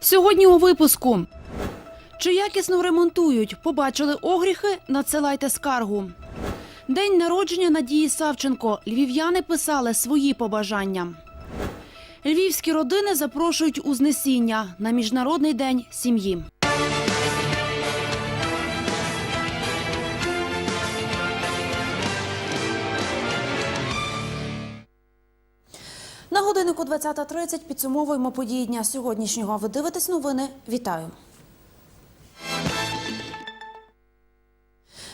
Сьогодні у випуску. Чи якісно ремонтують? Побачили огріхи? Надсилайте скаргу. День народження Надії Савченко. Львів'яни писали свої побажання. Львівські родини запрошують у знесіння на міжнародний день сім'ї. Годиннику 20.30 підсумовуємо події дня сьогоднішнього. Ви дивитесь новини. Вітаю.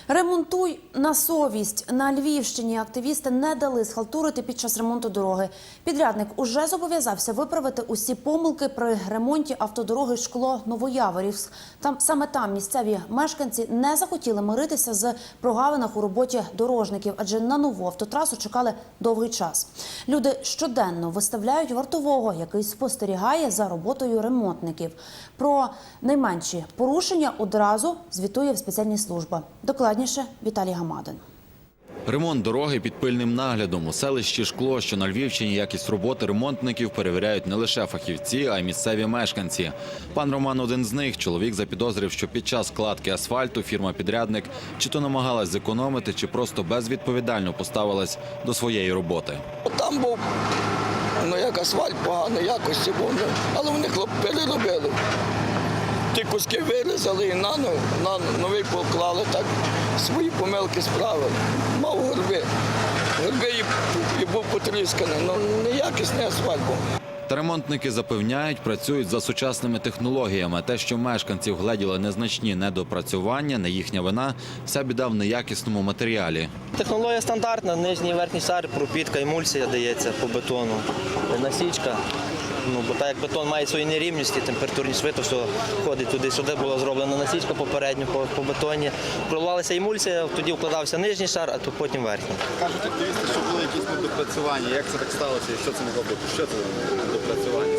Ремонтуй на совість на Львівщині. Активісти не дали схалтурити під час ремонту дороги. Підрядник уже зобов'язався виправити усі помилки при ремонті автодороги шкло Новояворівськ. Там саме там місцеві мешканці не захотіли миритися з прогавинах у роботі дорожників, адже на нову автотрасу чекали довгий час. Люди щоденно виставляють вартового, який спостерігає за роботою ремонтників. Про найменші порушення одразу звітує спеціальні служба. Докладніше Віталій Гамадин. Ремонт дороги під пильним наглядом у селищі Шкло, що на Львівщині якість роботи ремонтників перевіряють не лише фахівці, а й місцеві мешканці. Пан Роман один з них. Чоловік запідозрив, що під час кладки асфальту фірма-підрядник чи то намагалась зекономити, чи просто безвідповідально поставилась до своєї роботи. Там був ну, як асфальт поганої якості був, але вони переробили. Куски вирізали і на, ну- на новий поклали, так свої помилки справили. Мав горби. Горби і, і був потрісканий. Ну, неякісний асфальт був. Та ремонтники запевняють, працюють за сучасними технологіями. Те, що мешканців гледіли незначні недопрацювання, не їхня вина, вся біда в неякісному матеріалі. Технологія стандартна, нижній і верхній шар, пропітка, емульсія дається по бетону, насічка. Ну, бо так як бетон має свої нерівності, температурні шви, то все ходить туди-сюди, була зроблена насічка попередньо по, по бетоні. Проливалася емульсія, тоді вкладався нижній шар, а то потім верхній. Кажуть активісти, що були якісь недопрацювання. Як це так сталося і що це могло бути? Що це недопрацювання?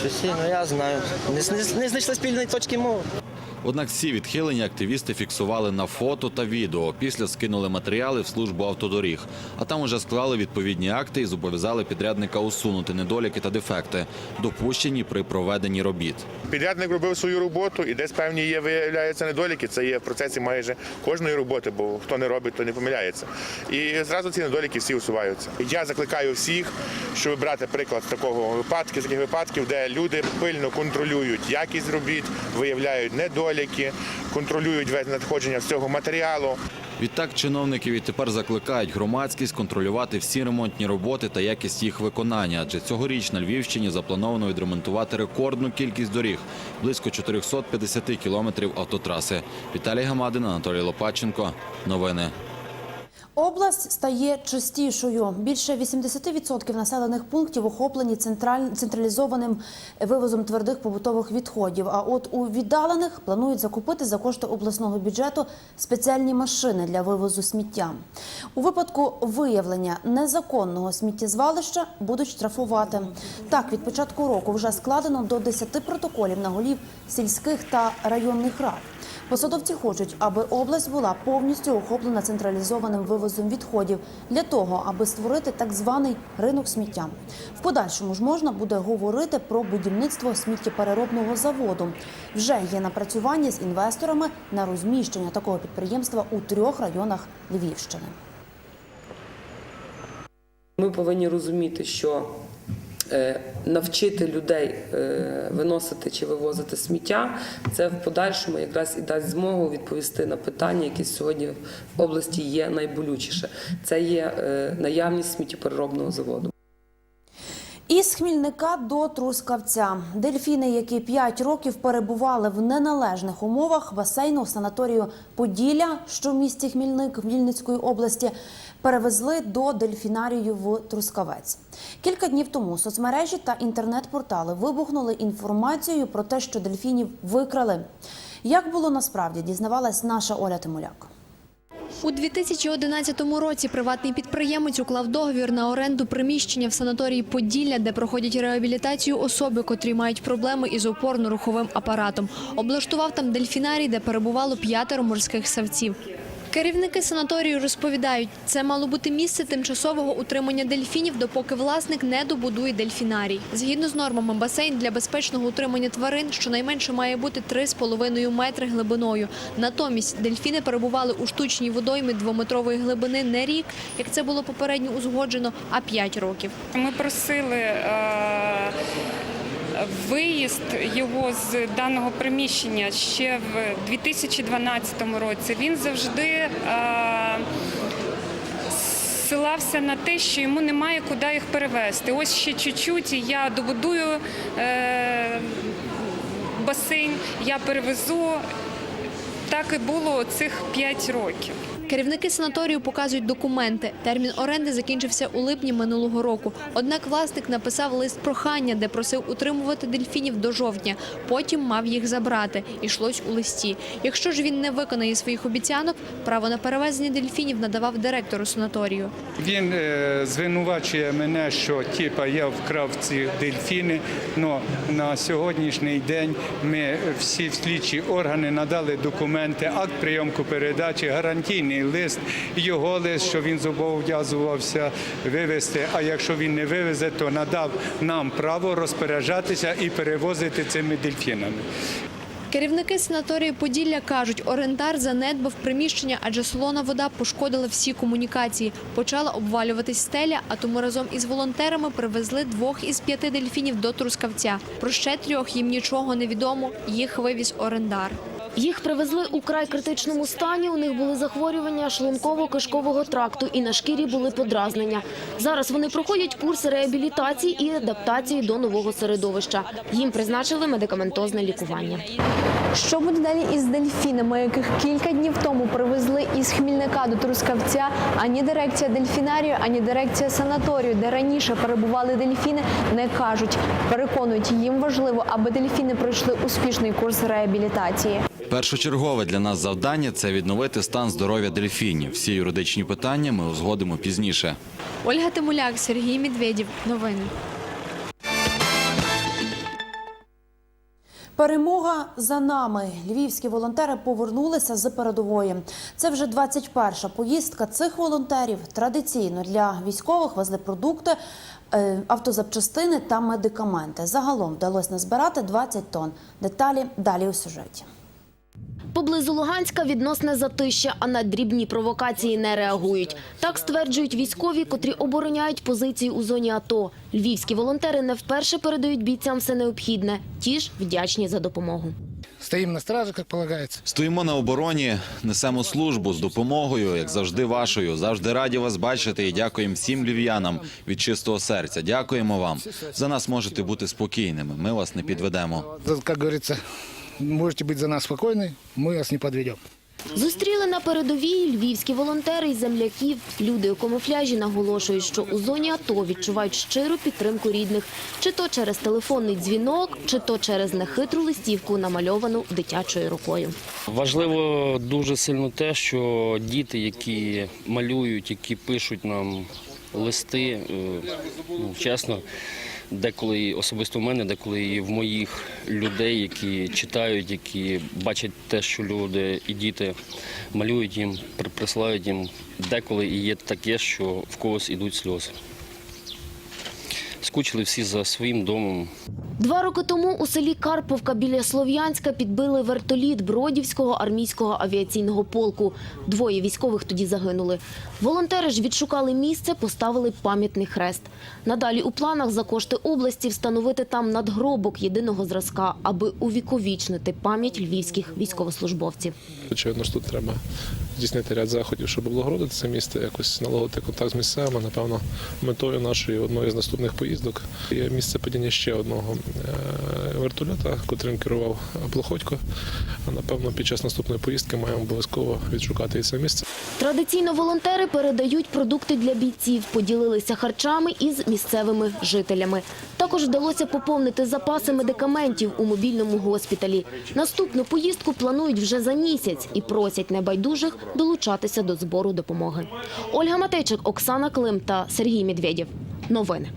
Щось, ну я знаю. Не, не, не знайшли спільної точки мови. Однак всі відхилення активісти фіксували на фото та відео. Після скинули матеріали в службу автодоріг. А там уже склали відповідні акти і зобов'язали підрядника усунути недоліки та дефекти, допущені при проведенні робіт. Підрядник робив свою роботу, і десь певні є виявляються недоліки. Це є в процесі майже кожної роботи, бо хто не робить, то не помиляється. І зразу ці недоліки всі усуваються. Я закликаю всіх, щоб брати приклад такого випадку, таких випадків, де люди пильно контролюють якість робіт, виявляють недоліки, контролюють весь надходження всього матеріалу. Відтак чиновники відтепер закликають громадськість контролювати всі ремонтні роботи та якість їх виконання. Адже цьогоріч на Львівщині заплановано відремонтувати рекордну кількість доріг близько 450 кілометрів автотраси. Віталій Гамадин, Анатолій Лопаченко. Новини. Область стає чистішою. Більше 80% населених пунктів охоплені централізованим вивозом твердих побутових відходів. А от у віддалених планують закупити за кошти обласного бюджету спеціальні машини для вивозу сміття. У випадку виявлення незаконного сміттєзвалища будуть штрафувати. Так, від початку року вже складено до 10 протоколів на голів сільських та районних рад. Посадовці хочуть, аби область була повністю охоплена централізованим вивозом відходів для того, аби створити так званий ринок сміття. В подальшому ж можна буде говорити про будівництво сміттєпереробного заводу. Вже є напрацювання з інвесторами на розміщення такого підприємства у трьох районах Львівщини. Ми повинні розуміти, що навчити людей е, виносити чи вивозити сміття, це в подальшому якраз і дасть змогу відповісти на питання, які сьогодні в області є найболючіше. Це є е, наявність сміттєпереробного заводу. Із Хмільника до Трускавця. Дельфіни, які 5 років перебували в неналежних умовах басейну санаторію Поділля, що в місті Хмільник Вінницької області, перевезли до дельфінарію в Трускавець. Кілька днів тому соцмережі та інтернет-портали вибухнули інформацією про те, що дельфінів викрали. Як було насправді, дізнавалась наша Оля Тимуляк. У 2011 році приватний підприємець уклав договір на оренду приміщення в санаторії Поділля, де проходять реабілітацію особи, котрі мають проблеми із опорно-руховим апаратом. Облаштував там дельфінарій, де перебувало п'ятеро морських савців. Керівники санаторію розповідають, це мало бути місце тимчасового утримання дельфінів, допоки власник не добудує дельфінарій. Згідно з нормами, басейн для безпечного утримання тварин щонайменше має бути 3,5 метри глибиною. Натомість дельфіни перебували у штучній водоймі двометрової глибини не рік, як це було попередньо узгоджено, а 5 років. Ми просили е, виїзд його з даного приміщення ще в 2012 році. Він завжди е, ссилався на те, що йому немає куди їх перевезти. Ось ще чуть-чуть, і я добудую е, басейн, я перевезу. Так і було цих 5 років. Керівники санаторію показують документи. Термін оренди закінчився у липні минулого року. Однак власник написав лист прохання, де просив утримувати дельфінів до жовтня. Потім мав їх забрати. Ішлось у листі. Якщо ж він не виконає своїх обіцянок, право на перевезення дельфінів надавав директору санаторію. Він е, звинувачує мене, що типа я вкрав ці дельфіни. Но на сьогоднішній день ми всі слідчі органи надали документи, акт прийомку передачі, гарантійний лист, його лист, що він зобов'язувався вивезти. А якщо він не вивезе, то надав нам право розпоряджатися і перевозити цими дельфінами. Керівники санаторію Поділля кажуть, орендар занедбав приміщення, адже солона вода пошкодила всі комунікації. Почала обвалюватись стеля, а тому разом із волонтерами привезли двох із п'яти дельфінів до Трускавця. Про ще трьох їм нічого не відомо. Їх вивіз орендар. Їх привезли у край критичному стані. У них були захворювання шлунково-кишкового тракту і на шкірі були подразнення. Зараз вони проходять курс реабілітації і адаптації до нового середовища. Їм призначили медикаментозне лікування. Що буде далі із дельфінами, яких кілька днів тому привезли із Хмільника до Трускавця? Ані дирекція дельфінарію, ані дирекція санаторію, де раніше перебували дельфіни, не кажуть. Переконують, їм важливо, аби дельфіни пройшли успішний курс реабілітації. Першочергове для нас завдання це відновити стан здоров'я дельфінів. Всі юридичні питання ми узгодимо пізніше. Ольга Тимуляк, Сергій Медведєв. Новини. Перемога за нами. Львівські волонтери повернулися з передової. Це вже 21-ша поїздка цих волонтерів. Традиційно для військових везли продукти, е, автозапчастини та медикаменти. Загалом вдалося назбирати 20 тонн. Деталі далі у сюжеті. Поблизу Луганська відносне затища, а на дрібні провокації не реагують. Так стверджують військові, котрі обороняють позиції у зоні АТО. Львівські волонтери не вперше передають бійцям все необхідне. Ті ж вдячні за допомогу. Стоим на страже, как полагается. Стоїмо на обороні, несемо службу з допомогою, як завжди, вашою. Завжди раді вас бачити і дякуємо всім львів'янам від чистого серця. Дякуємо вам. За нас можете бути спокійними. Ми вас не підведемо. Как говорится, можете быть за нас спокойны, мы вас не подведем. Зустріли на передовій львівські волонтери і земляків. Люди у камуфляжі наголошують, що у зоні АТО відчувають щиру підтримку рідних. Чи то через телефонний дзвінок, чи то через нехитру листівку, намальовану дитячою рукою. Важливо дуже сильно те, що діти, які малюють, які пишуть нам листи, е, ну, чесно, деколи особисто в мене, деколи і в моїх людей, які читають, які бачать те, що люди і діти малюють їм, при- присилають їм. Деколи і є таке, що в когось ідуть сльози. Скучили всі за своїм домом, Два роки тому у селі Карповка біля Слов'янська підбили вертоліт Бродівського армійського авіаційного полку. Двоє військових тоді загинули. Волонтери ж відшукали місце, поставили пам'ятний хрест. Надалі у планах за кошти області встановити там надгробок єдиного зразка, аби увіковічнити пам'ять львівських військовослужбовців. Очевидно ж тут треба здійснити ряд заходів, щоб облагородити це місто, якось налагодити контакт з місцевими. Напевно, метою нашої одної з наступних поїздок є місце падіння ще одного е, вертольота, котрим керував Плохотько. Напевно, під час наступної поїздки маємо обов'язково відшукати і це місце. Традиційно волонтери передають продукти для бійців, поділилися харчами із місцевими жителями. Також вдалося поповнити запаси медикаментів у мобільному госпіталі. Наступну поїздку планують вже за місяць і просять небайдужих долучатися до збору допомоги. Ольга Матейчик, Оксана Клим та Сергій Медведєв. Новини.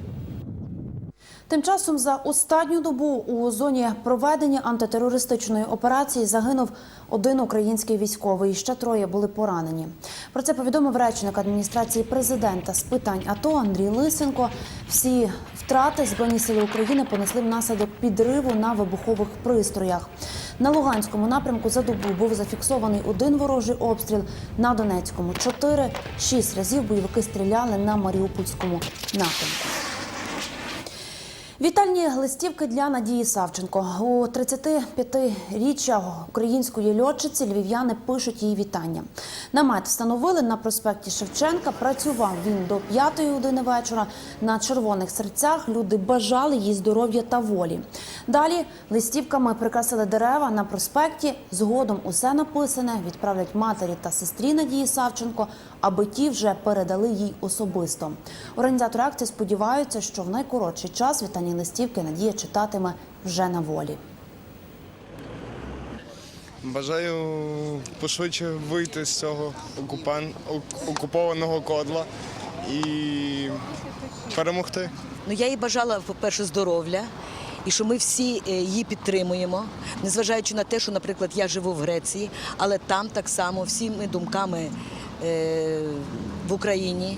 Тим часом за останню добу у зоні проведення антитерористичної операції загинув один український військовий. Ще троє були поранені. Про це повідомив речник адміністрації президента з питань АТО Андрій Лисенко. Всі втрати збройні сили України понесли внаслідок підриву на вибухових пристроях. На Луганському напрямку за добу був зафіксований один ворожий обстріл. На Донецькому чотири. Шість разів бойовики стріляли на Маріупольському напрямку. Вітальні листівки для Надії Савченко. У 35-річчя української льотчиці львів'яни пишуть її вітання. Намет встановили на проспекті Шевченка. Працював він до 5 години вечора. На червоних серцях люди бажали їй здоров'я та волі. Далі листівками прикрасили дерева на проспекті. Згодом усе написане відправлять матері та сестрі Надії Савченко, аби ті вже передали їй особисто. Організатори акції сподіваються, що в найкоротший час вітальні листівки Надія читатиме вже на волі. Бажаю пошвидше вийти з цього окупан... окупованого кодла і перемогти. Ну я їй бажала, по-перше, здоров'я, і що ми всі е, її підтримуємо, незважаючи на те, що, наприклад, я живу в Греції, але там так само всіми думками е, в Україні.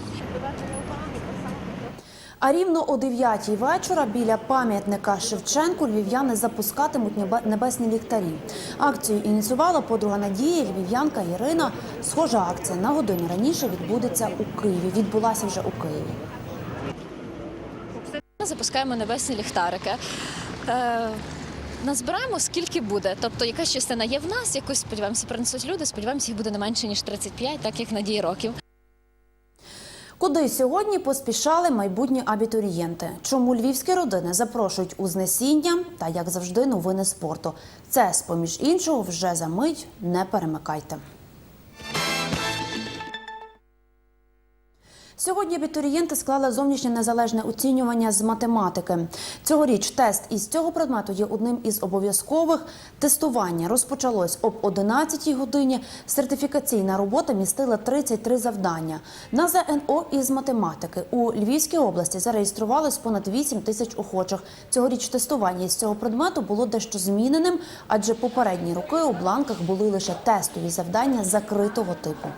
А рівно о 9 вечора біля пам'ятника Шевченку львів'яни запускатимуть небе- небесні ліхтарі. Акцію ініціювала подруга Надії, львів'янка Ірина. Схожа акція на годину раніше відбудеться у Києві. Відбулася вже у Києві. Запускаємо небесні ліхтарики. Е, Назбираємо скільки буде. Тобто якась частина є в нас, якусь сподіваємося, принесуть люди. Сподіваємося, їх буде не менше ніж 35, так як надії років. Куди сьогодні поспішали майбутні абітурієнти? Чому львівські родини запрошують у знесіння? Та як завжди, новини спорту. Це з поміж іншого вже за мить. Не перемикайте. Сьогодні абітурієнти склали зовнішнє незалежне оцінювання з математики. Цьогоріч тест із цього предмету є одним із обов'язкових. Тестування розпочалось об 11 годині. Сертифікаційна робота містила 33 завдання. На ЗНО із математики у Львівській області зареєструвалось понад 8 тисяч охочих. Цьогоріч тестування із цього предмету було дещо зміненим, адже попередні роки у бланках були лише тестові завдання закритого типу.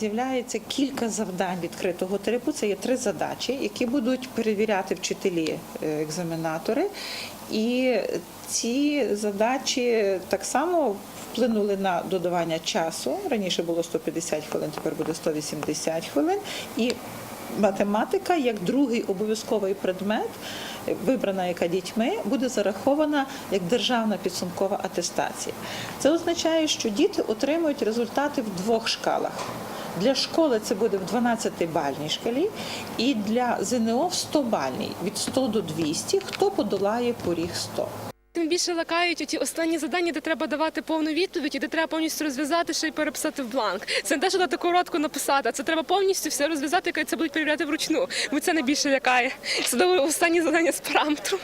З'являється кілька завдань відкритого типу. Це є три задачі, які будуть перевіряти вчителі е. І ці задачі так само вплинули на додавання часу. Раніше було 150 хвилин, тепер буде 180 хвилин. І математика, як другий обов'язковий предмет, вибрана яка дітьми, буде зарахована як державна підсумкова атестація. Це означає, що діти отримують результати в двох шкалах. Для школи це буде в 12-бальній шкалі, і для ЗНО в 100-бальній від 100 до 200, хто подолає поріг 100. Тим більше лякають ті останні завдання, де треба давати повну відповідь, і де треба повністю розв'язати ще й переписати в бланк. Це не те, що дати коротко написати, це треба повністю все розв'язати, яке це будуть перевіряти вручну. Бо це найбільше лякає. Це останні завдання з параметру.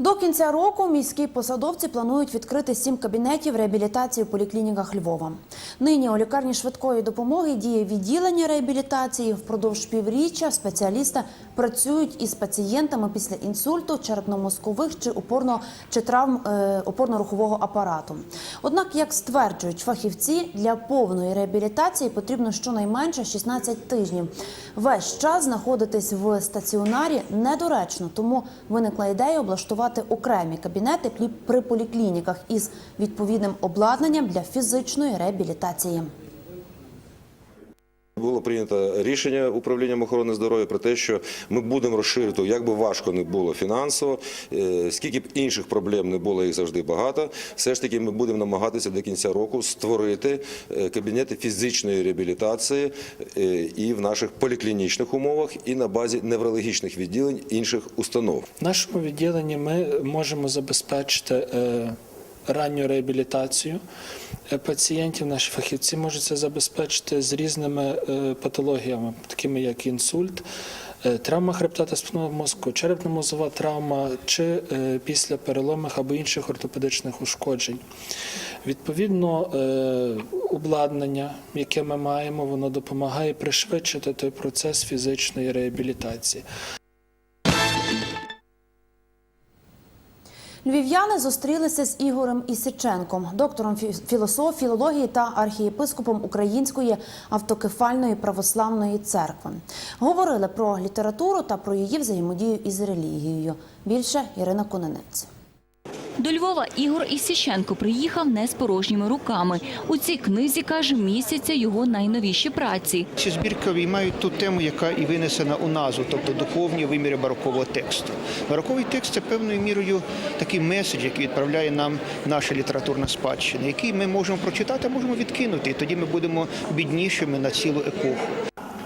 До кінця року міські посадовці планують відкрити сім кабінетів реабілітації у поліклініках Львова. Нині у лікарні швидкої допомоги діє відділення реабілітації. Впродовж півріччя спеціалісти працюють із пацієнтами після інсульту, черепно-мозкових чи опорно чи травм е, опорно-рухового апарату. Однак, як стверджують фахівці, для повної реабілітації потрібно щонайменше 16 тижнів. Весь час знаходитись в стаціонарі недоречно, тому виникла ідея облаштувати окремі кабінети при поліклініках із відповідним обладнанням для фізичної реабілітації. Було прийнято рішення управлінням охорони здоров'я про те, що ми будемо розширити, як би важко не було фінансово, е, скільки б інших проблем не було, їх завжди багато. Все ж таки, ми будемо намагатися до кінця року створити е, кабінети фізичної реабілітації е, і в наших поліклінічних умовах, і на базі неврологічних відділень інших установ. В нашому відділенні ми можемо забезпечити ранню реабілітацію пацієнтів. Наші фахівці можуть це забезпечити з різними е, патологіями, такими як інсульт, е, травма хребта та спинного мозку, черепно-мозова травма чи е, після переломних або інших ортопедичних ушкоджень. Відповідно, е, обладнання, яке ми маємо, воно допомагає пришвидшити той процес фізичної реабілітації. Львів'яни зустрілися з Ігорем Ісиченком, доктором філософії, філології та архієпископом Української автокефальної православної церкви. Говорили про літературу та про її взаємодію із релігією. Більше Ірина Кононець. До Львова Ігор Ісіченко приїхав не з порожніми руками. У цій книзі, каже, містяться його найновіші праці. Ці збірки мають ту тему, яка і винесена у назву, тобто духовні виміри барокового тексту. Бароковий текст це певною мірою такий меседж, який відправляє нам наша літературна спадщина, який ми можемо прочитати, можемо відкинути. І тоді ми будемо біднішими на цілу епоху.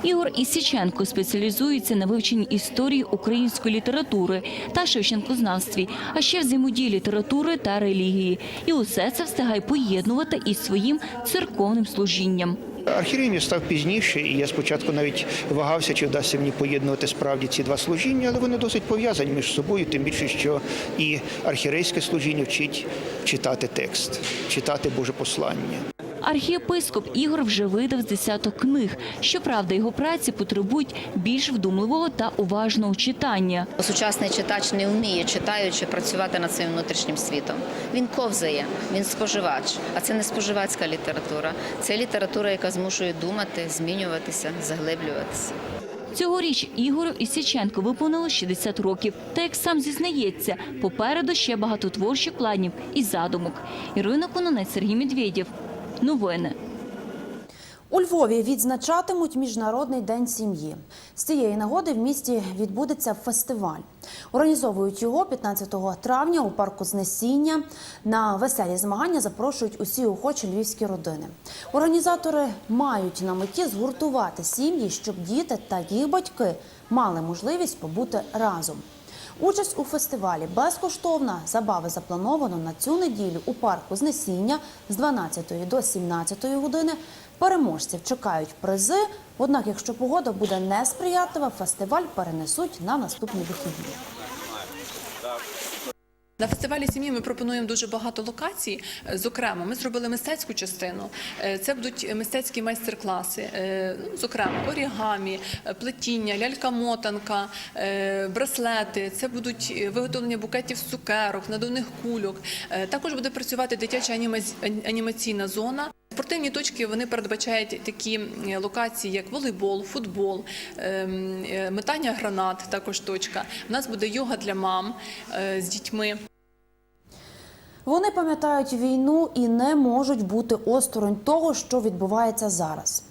Ігор Ісіченко спеціалізується на вивченні історії української літератури та шевченкознавстві, а ще взаємодії літератури та релігії. І усе це встигає поєднувати із своїм церковним служінням. Архієреєм я став пізніше, і я спочатку навіть вагався, чи вдасться мені поєднувати справді ці два служіння, але вони досить пов'язані між собою, тим більше, що і архірейське служіння вчить читати текст, читати Боже послання. Архієпископ Ігор вже видав з десяток книг. Щоправда, його праці потребують більш вдумливого та уважного читання. Сучасний читач не вміє, читаючи, працювати над своїм внутрішнім світом. Він ковзає, він споживач, а це не споживацька література. Це література, яка змушує думати, змінюватися, заглиблюватися. Цьогоріч Ігорю Ісіченко виповнило 60 років. Та як сам зізнається, попереду ще багато творчих планів і задумок. Ірина Кононець, Сергій Медведєв. Новини. У Львові відзначатимуть Міжнародний день сім'ї. З цієї нагоди в місті відбудеться фестиваль. Організовують його 15 травня у парку Знесіння. На веселі змагання запрошують усі охочі львівські родини. Організатори мають на меті згуртувати сім'ї, щоб діти та їх батьки мали можливість побути разом. Участь у фестивалі безкоштовна. Забави заплановано на цю неділю у парку Знесіння з 12 до 17 години. Переможців чекають призи. Однак, якщо погода буде несприятлива, фестиваль перенесуть на наступні вихідні. На фестивалі сім'ї ми пропонуємо дуже багато локацій. Е, Зокрема, ми зробили мистецьку частину. Е, Це будуть мистецькі майстер-класи, е, ну, зокрема, орігамі, плетіння, лялька-мотанка, браслети. Це будуть виготовлення букетів з цукерок, надувних кульок. Також буде працювати дитяча анімаційна зона. Спортивні точки вони передбачають такі локації, як волейбол, футбол, ем, метання гранат. Також точка. У нас буде йога для мам з дітьми. Вони пам'ятають війну і не можуть бути осторонь того, що відбувається зараз.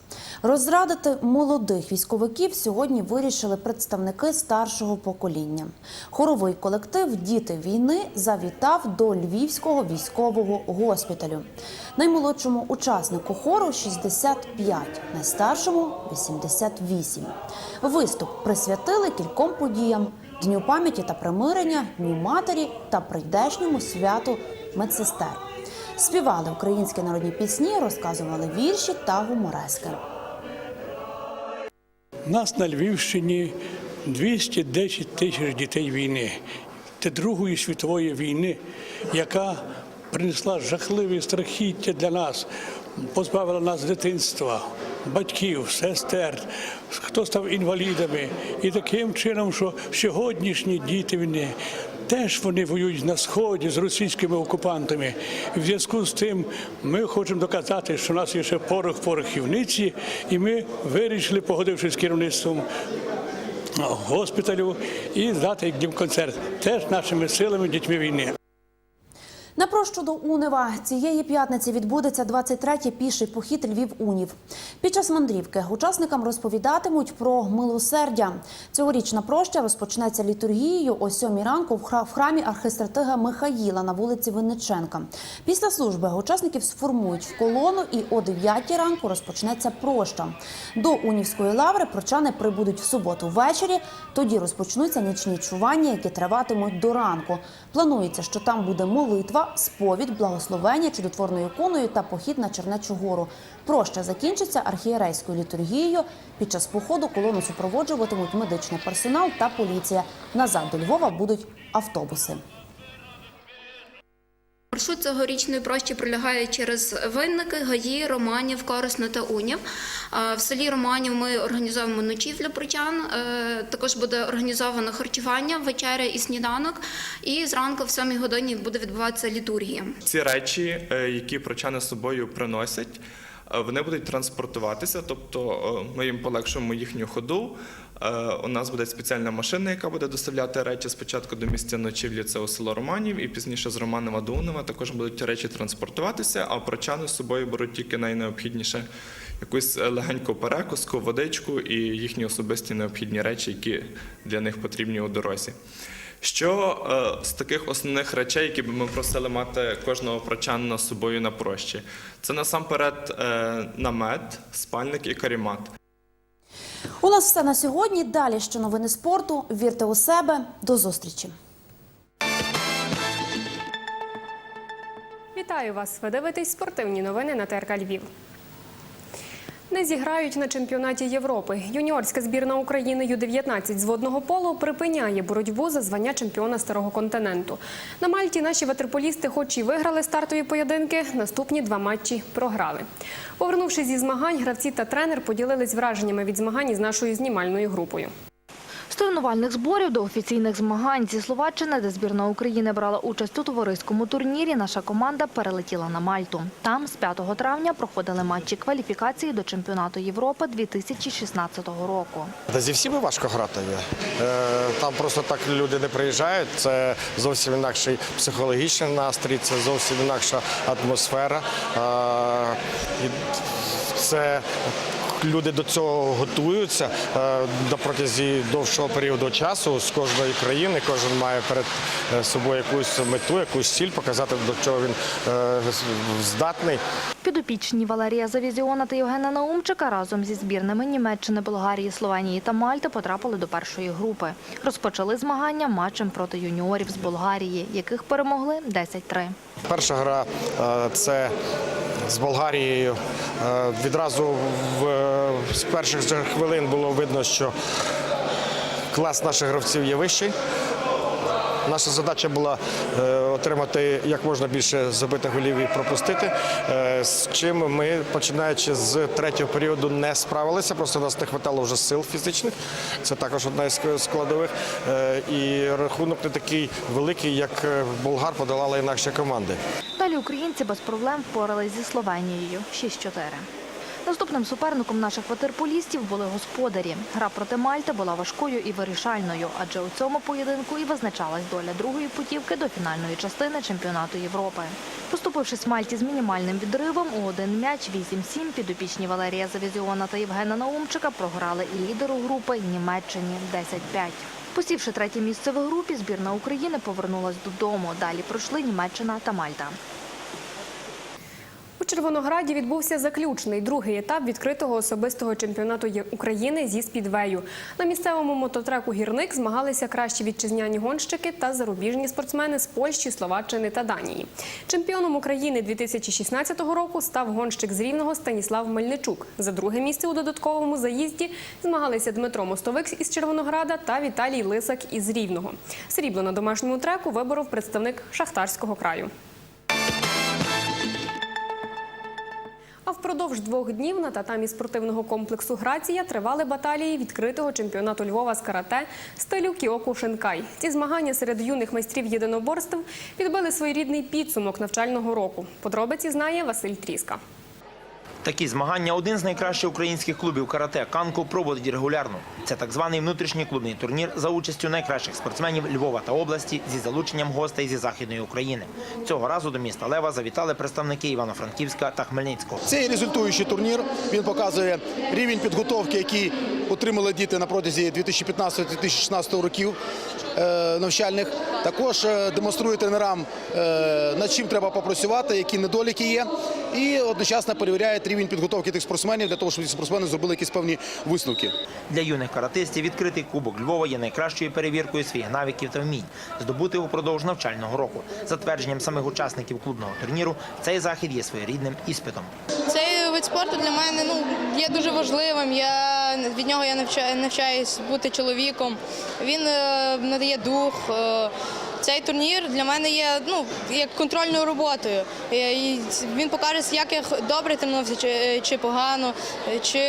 Розрадити молодих військовиків сьогодні вирішили представники старшого покоління. Хоровий колектив Діти війни завітав до Львівського військового госпіталю. Наймолодшому учаснику хору 65, найстаршому 88. Виступ присвятили кільком подіям: Дню пам'яті та примирення, Дню матері та прийдешньому святу медсестер. Співали українські народні пісні, розказували вірші та гуморески. Нас на Львівщині 210 тисяч дітей війни. Це Другої світової війни, яка принесла жахливі страхіття для нас, позбавила нас дитинства, батьків, сестер, хто став інвалідами. І таким чином, що сьогоднішні діти війни теж вони воюють на сході з російськими окупантами. В зв'язку з тим ми хочемо доказати, що у нас є ще порох порохівниці, і ми вирішили, погодившись з керівництвом госпіталю, і дати їм концерт теж нашими силами дітьми війни. На прощу до Унева цієї п'ятниці відбудеться 23-й піший похід Львів-Унів. Під час мандрівки учасникам розповідатимуть про милосердя. Цьогорічна проща розпочнеться літургією о 7 ранку в храмі архистратига Михаїла на вулиці Винниченка. Після служби учасників сформують в колону і о 9 ранку розпочнеться проща. До Унівської лаври прочани прибудуть в суботу ввечері. Тоді розпочнуться нічні чування, які триватимуть до ранку. Планується, що там буде молитва, молитва, сповідь, благословення чудотворною іконою та похід на Чернечу гору. Проща закінчиться архієрейською літургією. Під час походу колону супроводжуватимуть медичний персонал та поліція. Назад до Львова будуть автобуси. Маршрут цьогорічної прощі пролягає через Винники, Гаї, Романів, Корисне та Унів. В селі Романів ми організовуємо ночів для прочан. Е, Також буде організовано харчування, вечеря і сніданок. І зранку в 7 годині буде відбуватися літургія. Ці речі, е, які прочани з собою приносять, е, вони будуть транспортуватися, тобто ми їм полегшуємо їхню ходу. Е, У нас буде спеціальна машина, яка буде доставляти речі спочатку до місця ночівлі, це у село Романів, і пізніше з Романова до Унова також будуть речі транспортуватися, а прочани з собою беруть тільки найнеобхідніше якусь е, легеньку перекуску, водичку і їхні особисті необхідні речі, які для них потрібні у дорозі. Що е, з таких основних речей, які б ми просили мати кожного прочанина з собою на прощі? Це насамперед намет, спальник і карімат. У нас все на сьогодні. Далі ще новини спорту. Вірте у себе. До зустрічі. Вітаю вас! Ви дивитесь спортивні новини на ТРК Львів. Не зіграють на чемпіонаті Європи. Юніорська збірна України Ю-19 з водного полу припиняє боротьбу за звання чемпіона старого континенту. На Мальті наші ватерполісти, хоч і виграли стартові поєдинки, наступні два матчі програли. Повернувшись зі змагань, гравці та тренер поділились враженнями від змагань із нашою знімальною групою. Тренувальних зборів до офіційних змагань зі Словаччини, де збірна України брала участь у товариському турнірі, наша команда перелетіла на Мальту. Там з 5 травня проходили матчі кваліфікації до чемпіонату Європи 2016 року. Та зі всіми важко грати. Е, Там просто так люди не приїжджають. Це зовсім інакший психологічний настрій, це зовсім інакша атмосфера. Це люди до цього готуються е, на протязі довшого періоду часу з кожної країни. Кожен має перед е, собою якусь мету, якусь ціль, показати, до чого він е, здатний. Підопічні Валерія Завізіона та Євгена Наумчика разом зі збірними Німеччини, Болгарії, Словенії та Мальти потрапили до першої групи. Розпочали змагання матчем проти юніорів з Болгарії, яких перемогли 10-3. Перша гра е, це з Болгарією. Е, Відразу з перших хвилин було видно, що клас наших гравців є вищий. Наша задача була е, отримати як можна більше забитих голів і пропустити. е, З чим ми, починаючи з третього періоду, не справилися. Просто нас не вистачало вже сил фізичних. Це також одна із складових. Е, І рахунок не такий великий, як болгар подолали інакші команди. Далі українці без проблем впорались зі Словенією 6-4. Наступним суперником наших ватерполістів були господарі. Гра проти Мальти була важкою і вирішальною, адже у цьому поєдинку і визначалась доля другої путівки до фінальної частини чемпіонату Європи. Поступившись Мальті з мінімальним відривом у один м'яч 8-7, підопічні Валерія Завізіона та Євгена Наумчика програли і лідеру групи Німеччині 10-5. Посівши третє місце в групі, збірна України повернулась додому. Далі пройшли Німеччина та Мальта. Червонограді відбувся заключний другий етап відкритого особистого чемпіонату України зі спідвею. На місцевому мототреку Гірник змагалися кращі вітчизняні гонщики та зарубіжні спортсмени з Польщі, Словаччини та Данії. Чемпіоном України 2016 року став гонщик з Рівного Станіслав Мельничук. За друге місце у додатковому заїзді змагалися Дмитро Мостовик із Червонограда та Віталій Лисак із Рівного. Срібло на домашньому треку виборов представник Шахтарського краю. Впродовж двох днів на татамі спортивного комплексу Грація тривали баталії відкритого чемпіонату Львова з карате стилю Кіоку Шинкай. Ці змагання серед юних майстрів єдиноборств підбили своєрідний підсумок навчального року. Подробиці знає Василь Тріска. Такі змагання один з найкращих українських клубів карате Канко проводить регулярно. Це так званий внутрішній клубний турнір за участю найкращих спортсменів Львова та області зі залученням гостей зі західної України. Цього разу до міста Лева завітали представники Івано-Франківська та Хмельницького. Цей результуючий турнір він показує рівень підготовки, який отримали діти на протязі 2015-2016 років. Е, навчальних. Також е, демонструє тренерам, е, над чим треба попрацювати, які недоліки є. І одночасно перевіряє рівень підготовки тих спортсменів для того, щоб ці спортсмени зробили якісь певні висновки. Для юних каратистів відкритий кубок Львова є найкращою перевіркою своїх навиків та вмінь, здобути упродовж навчального року. За твердженням самих учасників клубного турніру, цей захід є своєрідним іспитом. Цей вид спорту для мене ну, є дуже важливим. Я, від нього я навчаю, навчаюсь бути чоловіком. Він е, надає дух. Е, цей турнір для мене є ну, як контрольною роботою. Е, і він покаже, як я добре тренувався чи, чи погано, е, чи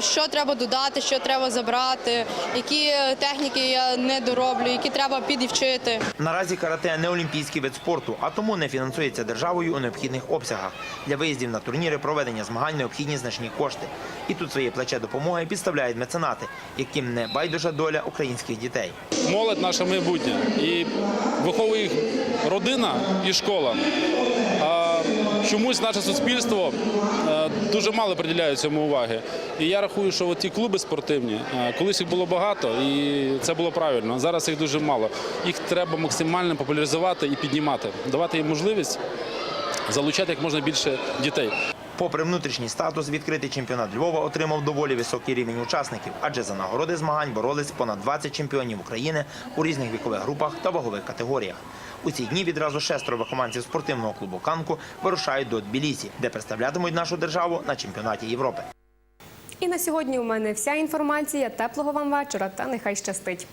що треба додати, що треба забрати, які техніки я не дороблю, які треба підівчити. Наразі карате не олімпійський вид спорту, а тому не фінансується державою у необхідних обсягах. Для виїздів на турніри проведення змагань необхідні значні кошти. І тут своє плече допомоги підставляють меценати, яким не байдужа доля українських дітей. Молодь наше майбутнє і виховує їх родина і школа. А чомусь наше суспільство е, дуже мало приділяє цьому уваги. І я рахую, що ті клуби спортивні, е, колись їх було багато, і це було правильно. а Зараз їх дуже мало. Їх треба максимально популяризувати і піднімати, давати їм можливість залучати як можна більше дітей. Попри внутрішній статус, відкритий чемпіонат Львова отримав доволі високий рівень учасників, адже за нагороди змагань боролись понад 20 чемпіонів України у різних вікових групах та вагових категоріях. У ці дні відразу шестеро вихованців спортивного клубу Канку вирушають до Тбілісі, де представлятимуть нашу державу на чемпіонаті Європи. І на сьогодні у мене вся інформація. Теплого вам вечора та нехай щастить.